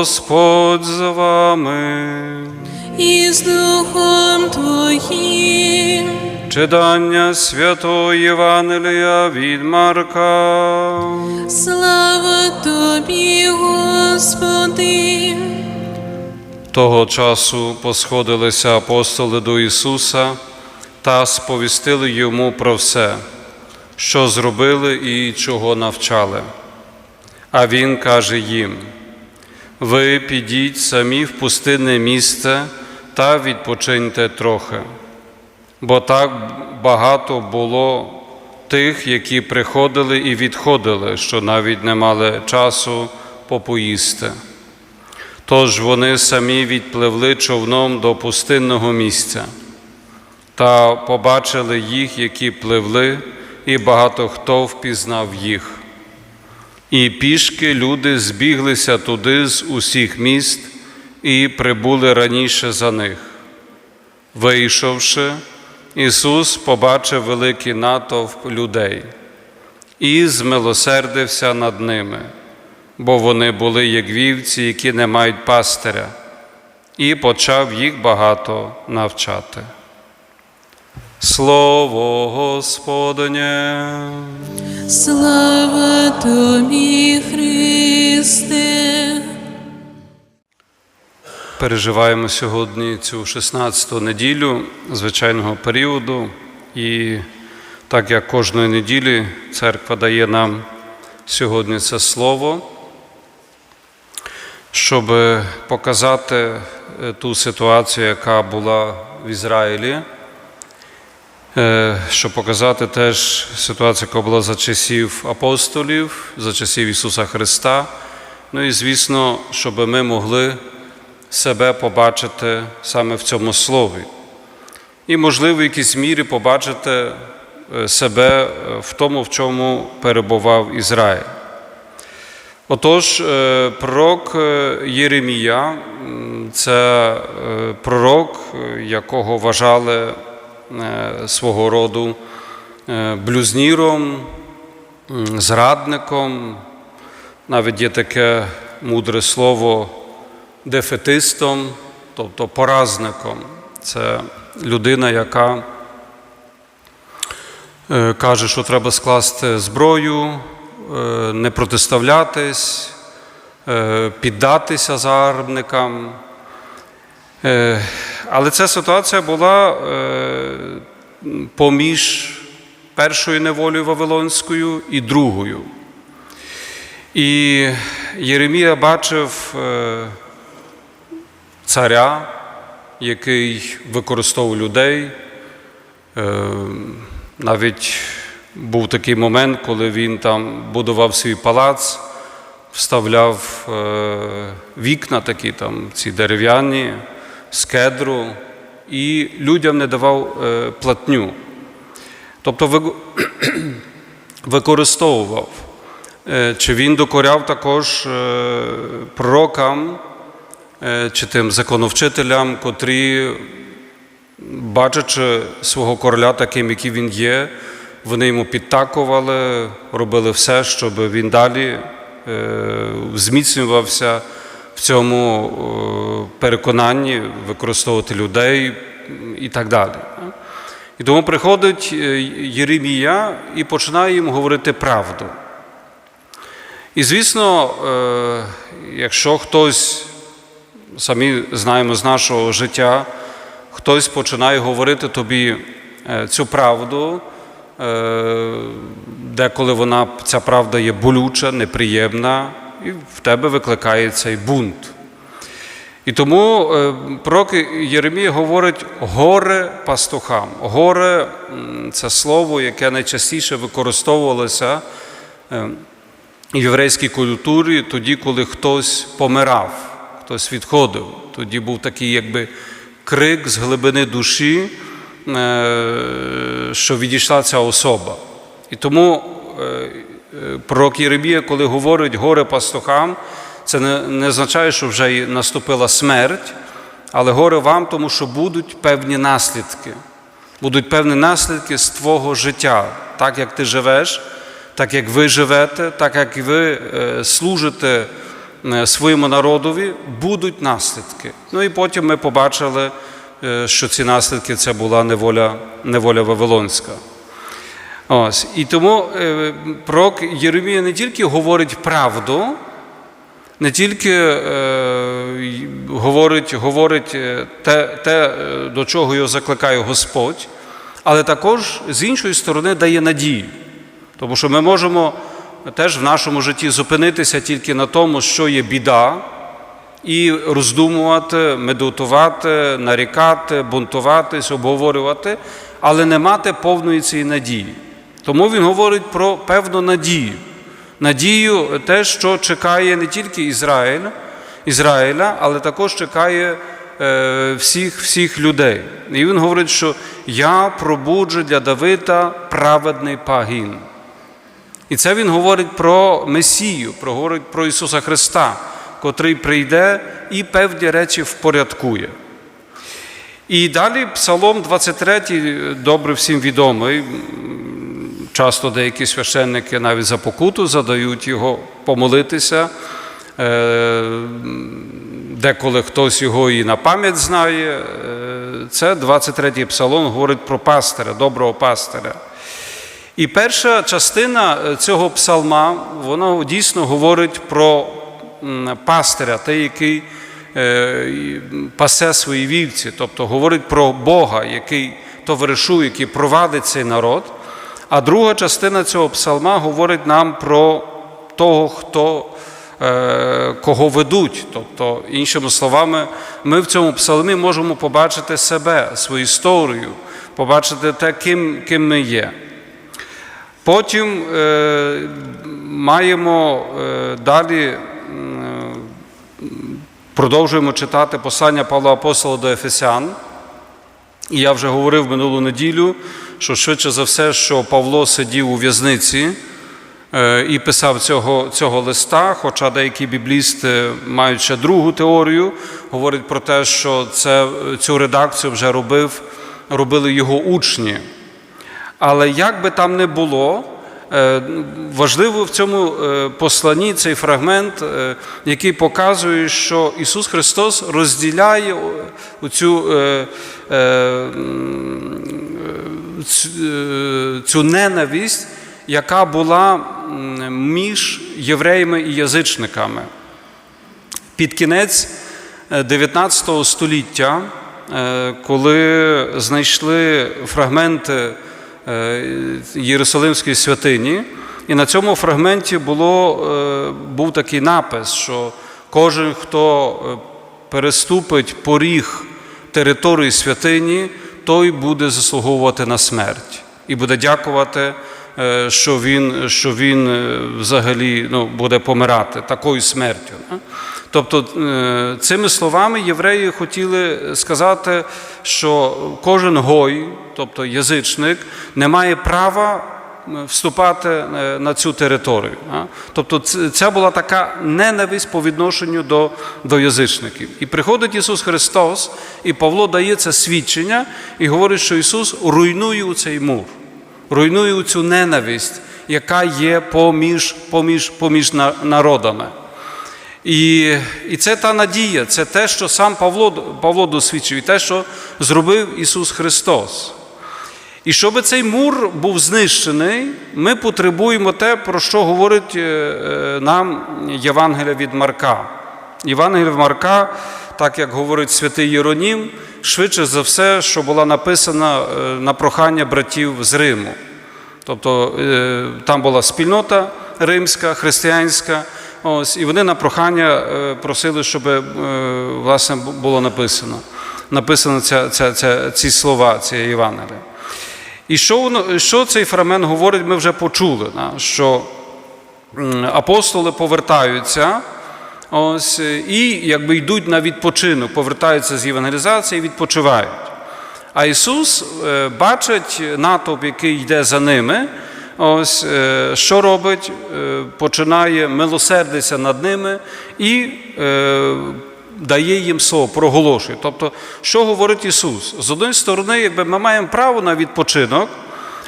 Господь з вами. і з Духом Твоїм. Читання святого Євангелія від Марка. Слава Тобі, Господи. Того часу посходилися апостоли до Ісуса та сповістили йому про все, що зробили і чого навчали. А Він каже їм: Ви підіть самі в пустинне місце та відпочиньте трохи, бо так багато було тих, які приходили і відходили, що навіть не мали часу попоїсти. Тож вони самі відпливли човном до пустинного місця та побачили їх, які пливли, і багато хто впізнав їх. І пішки люди збіглися туди з усіх міст і прибули раніше за них. Вийшовши, Ісус побачив великий натовп людей і змилосердився над ними бо вони були як вівці, які не мають пастиря, і почав їх багато навчати. Слово Господнє, Слава Тобі, Христе. переживаємо сьогодні цю 16-ту неділю звичайного періоду, і так як кожної неділі церква дає нам сьогодні це слово, щоб показати е, ту ситуацію, яка була в Ізраїлі, щоб показати теж ситуацію, яка була за часів апостолів, за часів Ісуса Христа. Ну і звісно, щоб ми могли себе побачити саме в цьому слові. І, можливо, в якійсь мірі побачити е, себе е, в тому, в чому перебував Ізраїль. Отож, е, пророк е, Єремія це е, пророк, е, якого вважали е, свого роду е, блюзніром, зрадником, навіть є таке мудре слово дефетистом, тобто поразником. Це людина, яка е, каже, що треба скласти зброю, е, не протиставлятись, е, піддатися загарбникам. Але ця ситуація була е, поміж першою неволею Вавилонською і другою. І Єремія бачив е, царя, який використовував людей. Е, Навіть був такий момент, коли він там будував свій палац, вставляв вікна такі там, ці дерев'яні з кедру, і людям не давав е, платню. Тобто використовував. Е, Чи він докоряв також е, пророкам чи тим законовчителям, котрі, бачачи свого короля таким, який він є, вони йому підтакували, робили все, щоб він далі зміцнювався в цьому е, переконанні використовувати людей і так далі. І тому приходить е, Єремія і починає їм говорити правду. І звісно, е, якщо хтось, самі знаємо з нашого життя, хтось починає говорити тобі цю правду, деколи вона, ця правда є болюча, неприємна, і в тебе викликає цей бунт. І тому е, пророк Єремія говорить горе пастухам. Горе це слово, яке найчастіше використовувалося е, в єврейській культурі тоді, коли хтось помирав, хтось відходив. Тоді був такий якби крик з глибини душі, е, що відійшла ця особа. І тому пророк Єремія, коли говорить горе пастухам, це не, не означає, що вже наступила смерть, але горе вам, тому що будуть певні наслідки. Будуть певні наслідки з твого життя, так як ти живеш, так як ви живете, так як ви е, служите е, своєму народові, будуть наслідки. Ну і потім ми побачили, е, що ці наслідки це була неволя, неволя Вавилонська. Ось. І тому е, пророк Єремія не тільки говорить правду, не тільки е, говорить, говорить е, те, те, е, до чого його закликає Господь, але також з іншої сторони дає надію. Тому що ми можемо теж в нашому житті зупинитися тільки на тому, що є біда, і роздумувати, медитувати, нарікати, бунтуватись, обговорювати, але не мати повної цієї надії. Тому він говорить про певну надію. Надію те, що чекає не тільки Ізраїль, Ізраїля, але також чекає е, всіх, всіх людей. І він говорить, що я пробуджу для Давида праведний пагін. І це він говорить про Месію, говорить про Ісуса Христа, котрий прийде і певні речі впорядкує. І далі Псалом 23, добре всім відомий. Часто деякі священники навіть за покуту задають його помолитися. Е, Деколи хтось його і на пам'ять знає. Е, Це 23-й псалом говорить про пастиря, доброго пастиря. І перша частина е, цього псалма, вона дійсно говорить про пастиря, той, який пасе свої вівці, тобто говорить про Бога, який товаришує, який провадить цей народ. А друга частина цього псалма говорить нам про того, хто е, кого ведуть. Тобто, іншими словами, ми в цьому псалмі можемо побачити себе, свою історію, побачити те, ким, ким ми є. Потім е, маємо е, далі, продовжуємо читати послання Павла Апостола до Ефесян. І я вже говорив минулу неділю, що швидше за все, що Павло сидів у в'язниці е, і писав цього, цього листа, хоча деякі біблісти мають ще другу теорію, говорять про те, що це, цю редакцію вже робив, робили його учні. Але як би там не було, е, важливо в цьому е, посланні цей фрагмент, який показує, що Ісус Христос розділяє цю, цю ненависть, яка була між євреями і язичниками. Під кінець е, 19 століття, е, коли знайшли фрагменти е, Єрусалимської святині, і на цьому фрагменті було, е, був такий напис, що кожен, хто е, переступить поріг території святині, той буде заслуговувати на смерть і буде дякувати, е, що він, що він е, взагалі ну, буде помирати такою смертю. Тобто е, цими словами євреї хотіли сказати, що кожен гой, тобто язичник, не має права вступати е, на цю територію. Тобто це була така ненависть по відношенню до, до язичників. І приходить Ісус Христос, і Павло дає це свідчення і говорить, що Ісус руйнує цей мур, руйнує цю ненависть, яка є поміж, поміж, поміж народами. І, і це та надія, це те, що сам Павло, Павло досвідчив, і те, що зробив Ісус Христос. І щоб цей мур був знищений, ми потребуємо те, про що говорить е, е, нам Євангелія від Марка. Євангелія Марка, так як говорить святий Єронім, швидше за все, що була написана е, на прохання братів з Риму. Тобто там була спільнота римська, християнська, ось, і вони на прохання просили, щоб власне було написано. Написано ця, ця, ця, ці слова, ці Євангелія. І що, що цей фрагмент говорить, ми вже почули, що апостоли повертаються ось, і якби йдуть на відпочинок, повертаються з євангелізації і відпочивають. А Ісус е, бачить натовп, який йде за ними, ось, е, що робить, Е, починає милосердитися над ними і дає їм слово, проголошує. Тобто, що говорить Ісус? З однієї сторони, якби ми маємо право на відпочинок,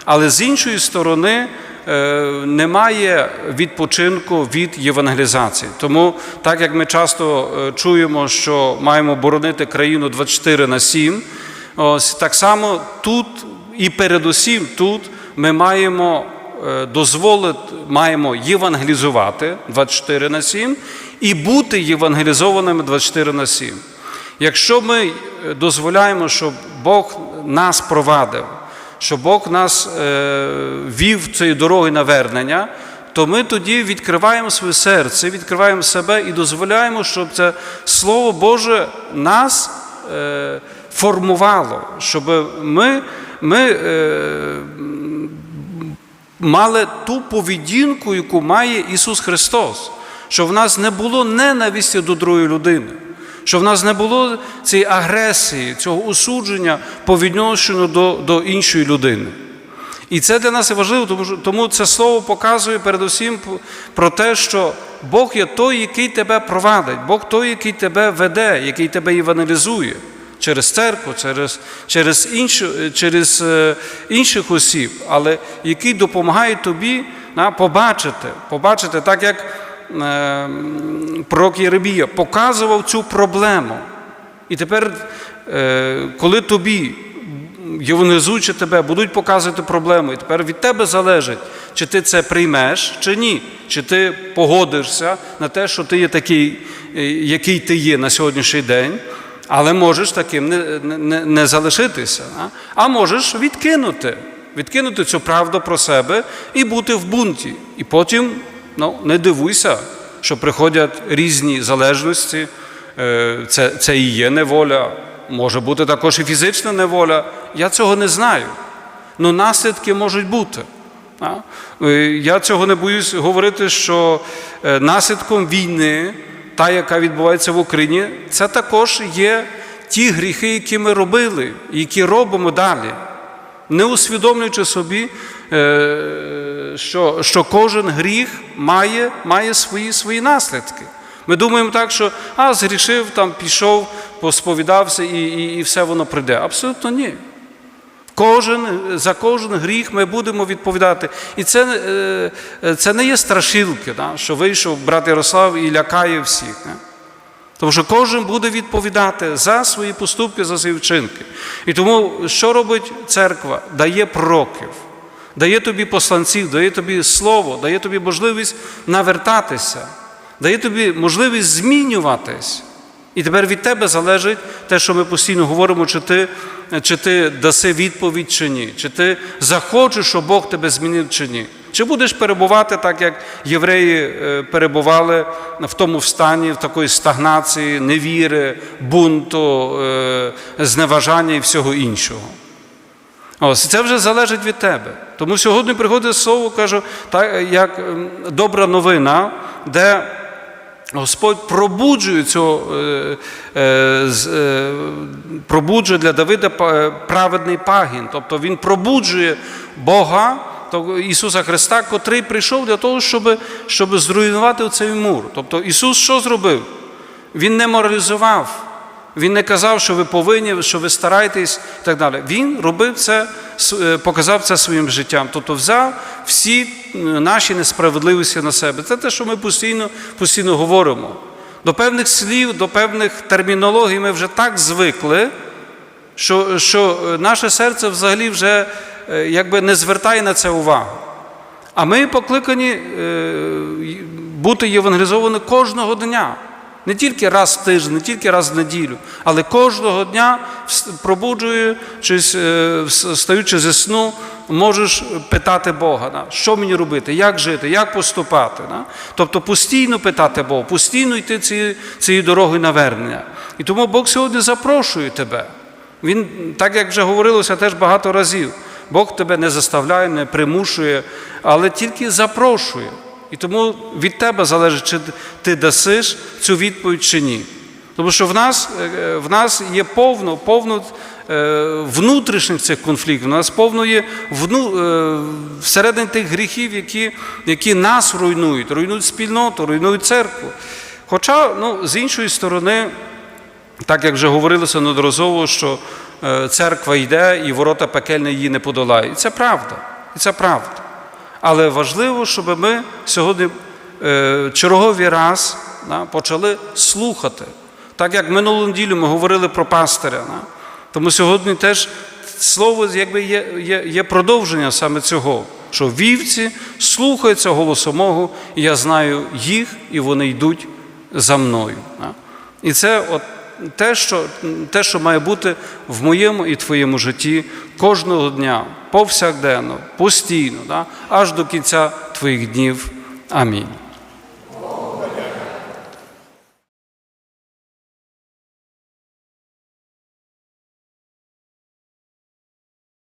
але з іншої сторони, е, немає відпочинку від євангелізації. Тому, так як ми часто е, чуємо, що маємо боронити країну 24 на 7, ось так само тут і передусім тут ми маємо е, дозволити, маємо євангелізувати 24 на 7 і бути євангелізованими 24 на 7. Якщо ми е, дозволяємо, щоб Бог нас провадив, щоб Бог нас е, вів цією дорогою навернення, то ми тоді відкриваємо своє серце, відкриваємо себе і дозволяємо, щоб це Слово Боже нас е, формувало, щоб ми, ми мали ту поведінку, яку має Ісус Христос, щоб в нас не було ненависті до другої людини, щоб в нас не було цієї агресії, цього осудження по відношенню до, до іншої людини. І це для нас важливо, тому, що- тому це слово показує передусім про те, що Бог є той, який тебе провадить, Бог той, який тебе веде, який тебе іваналізує через церкву, через, через, іншу, через е, інших осіб, але який допомагає тобі на, побачити, побачити, так як пророк Єремія показував цю проблему. І тепер, е, коли тобі, євангелізуючи тебе, будуть показувати проблему, і тепер від тебе залежить, чи ти це приймеш, чи ні, чи ти погодишся на те, що ти є такий, е, який ти є на сьогоднішній день, але можеш таким не, не, не залишитися, а? а можеш відкинути, відкинути цю правду про себе і бути в бунті. І потім ну, не дивуйся, що приходять різні залежності. Е, Це, це і є неволя, може бути також і фізична неволя. Я цього не знаю. Ну наслідки можуть бути. Е, Я цього не боюсь говорити, що е, наслідком війни, та, яка відбувається в Україні, це також є ті гріхи, які ми робили, які робимо далі не усвідомлюючи собі, е, що, що кожен гріх має, має свої, свої наслідки. Ми думаємо так, що а, згрішив, там пішов, посповідався і, і, і все воно прийде. Абсолютно ні. Кожен, за кожен гріх ми будемо відповідати. І це, е, це не є страшилки, да, що вийшов брат Ярослав і лякає всіх. Не? Тому що кожен буде відповідати за свої поступки, за свої вчинки. І тому, що робить церква? Дає пророків, дає тобі посланців, дає тобі слово, дає тобі можливість навертатися, дає тобі можливість змінюватись. І тепер від тебе залежить те, що ми постійно говоримо, чи ти, чи ти даси відповідь чи ні, чи ти захочеш, щоб Бог тебе змінив чи ні. Чи будеш перебувати так, як євреї е, перебували в тому стані, в такої стагнації, невіри, бунту, е, зневажання і всього іншого? Ось це вже залежить від тебе. Тому сьогодні приходить слово, кажу, так як добра новина, де Господь пробуджує цього, е, пробуджує для Давида праведний пагін. Тобто Він пробуджує Бога, Ісуса Христа, котрий прийшов для того, щоб, щоб зруйнувати цей мур. Тобто Ісус що зробив? Він не моралізував. Він не казав, що ви повинні, що ви стараєтесь і так далі. Він робив це, е, показав це своїм життям. Тобто взяв всі е, наші несправедливості на себе. Це те, що ми постійно, постійно говоримо. До певних слів, до певних термінологій ми вже так звикли, що, що е, наше серце взагалі вже якби не звертає на це увагу. А ми покликані е, бути євангелізовані кожного дня. Не тільки раз в тиждень, не тільки раз в неділю, але кожного дня, пробуджуючись, е, встаючи зі сну, можеш питати Бога, що мені робити, як жити, як поступати. Тобто постійно питати Бога, постійно йти цією, цією дорогою навернення. І тому Бог сьогодні запрошує тебе. Він, так як вже говорилося теж багато разів, Бог тебе не заставляє, не примушує, але тільки запрошує. І тому від тебе залежить, чи ти дасиш цю відповідь чи ні. Тому що в нас, е, в нас є повно, повно е, внутрішніх цих конфліктів, у нас повно є вну, е, всередині тих гріхів, які, які нас руйнують, руйнують спільноту, руйнують церкву. Хоча, ну, з іншої сторони, так як вже говорилося неодноразово, що е, церква йде і ворота пекельні її не подолають. Це правда. І це правда. Але важливо, щоб ми сьогодні е, черговий раз почали слухати. Так як минулу неділю ми говорили про пастиря. Тому сьогодні теж слово якби є, є, є продовження саме цього, що вівці слухаються голосу мого, і я знаю їх, і вони йдуть за мною. І це от те, що, те, що має бути в моєму і твоєму житті кожного дня, повсякденно, постійно, да? аж до кінця твоїх днів. Амінь.